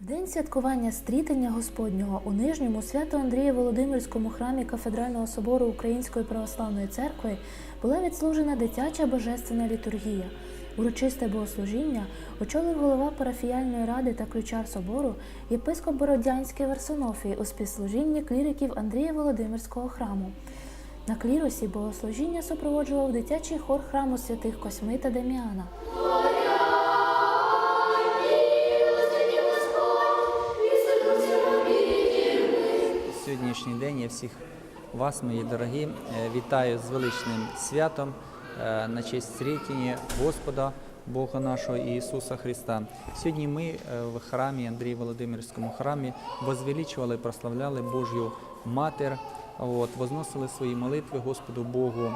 В день святкування стрітення Господнього у Нижньому Свято-Андрія Володимирському храмі Кафедрального собору Української православної церкви була відслужена дитяча божественна літургія. Урочисте богослужіння очолив голова парафіяльної ради та ключар собору єпископ Бородянський Варсонофій у співслужінні кліриків Андрія Володимирського храму. На клірусі богослужіння супроводжував дитячий хор храму святих Косьми та Деміана. Сьогоднішній день я всіх вас, мої дорогі, е, вітаю з величним святом е, на честь стрітіння Господа Бога нашого Ісуса Христа. Сьогодні ми е, в храмі Андрій Володимирському храмі возвеличували, прославляли Божю Матір, от, возносили свої молитви Господу Богу.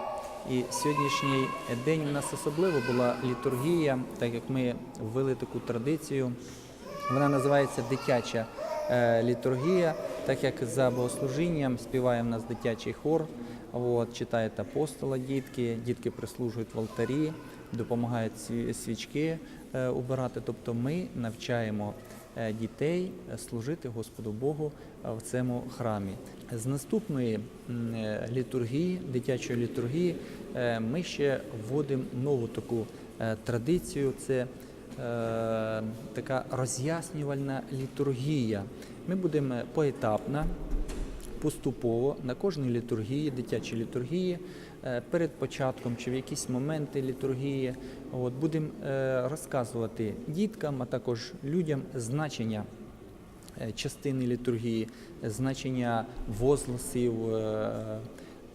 І сьогоднішній день у нас особливо була літургія, так як ми ввели таку традицію. Вона називається дитяча літургія, так як за богослужінням співає в нас дитячий хор. От, читають апостола дітки, дітки прислужують в алтарі, допомагають свічки е, убирати. Тобто ми навчаємо е, дітей е, служити Господу Богу в цьому храмі. З наступної літургії, дитячої літургії, ми ще вводимо нову таку традицію. Це така роз'яснювальна літургія. Ми будемо поетапно, поступово на кожній літургії, дитячій літургії, е, перед початком чи в якісь моменти літургії, от, будемо е, розказувати діткам, а також людям значення е, частини літургії, значення возгласів, е,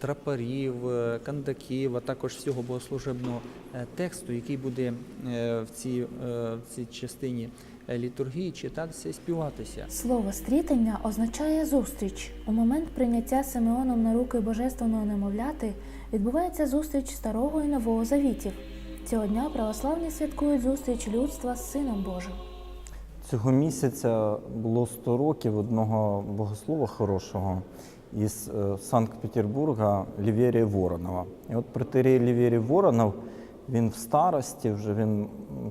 трапарів, е, кандаків, а також всього богослужебного е, тексту, який буде е, в цій, в цій частині літургії читатися і співатися. Слово стрітення означає зустріч. У момент прийняття Симеоном на руки божественного немовляти відбувається зустріч старого і нового завітів. Цього дня православні святкують зустріч людства з Сином Божим. Цього місяця було 100 років одного богослова хорошого із е, Санкт-Петербурга Ліверія Воронова. І от протерей Ліверій Воронов, він в старості, вже він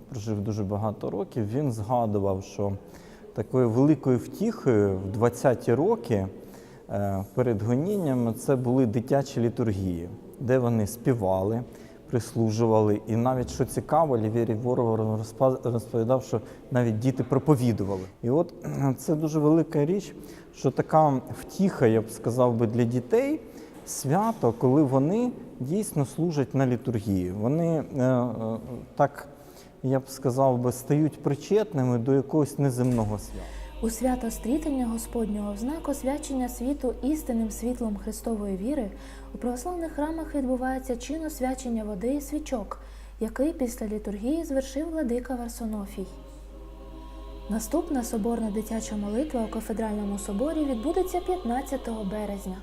прожив дуже багато років, він згадував, що такою великою втіхою в 20-ті роки е, перед гоніннями це були дитячі літургії, де вони співали, прислужували. І навіть що цікаво, Лівєрій Воров розпа- розповідав, що навіть діти проповідували. І от е, це дуже велика річ, що така втіха, я б сказав би, для дітей свято, коли вони дійсно служать на літургії. Вони е, е, так, я б сказав би, стають причетними до якогось неземного свята. У свято стрітення Господнього в знак освячення світу істинним світлом Христової віри у православних храмах відбувається чин освячення води і свічок, який після літургії звершив владика Варсонофій. Наступна соборна дитяча молитва у кафедральному соборі відбудеться 15 березня.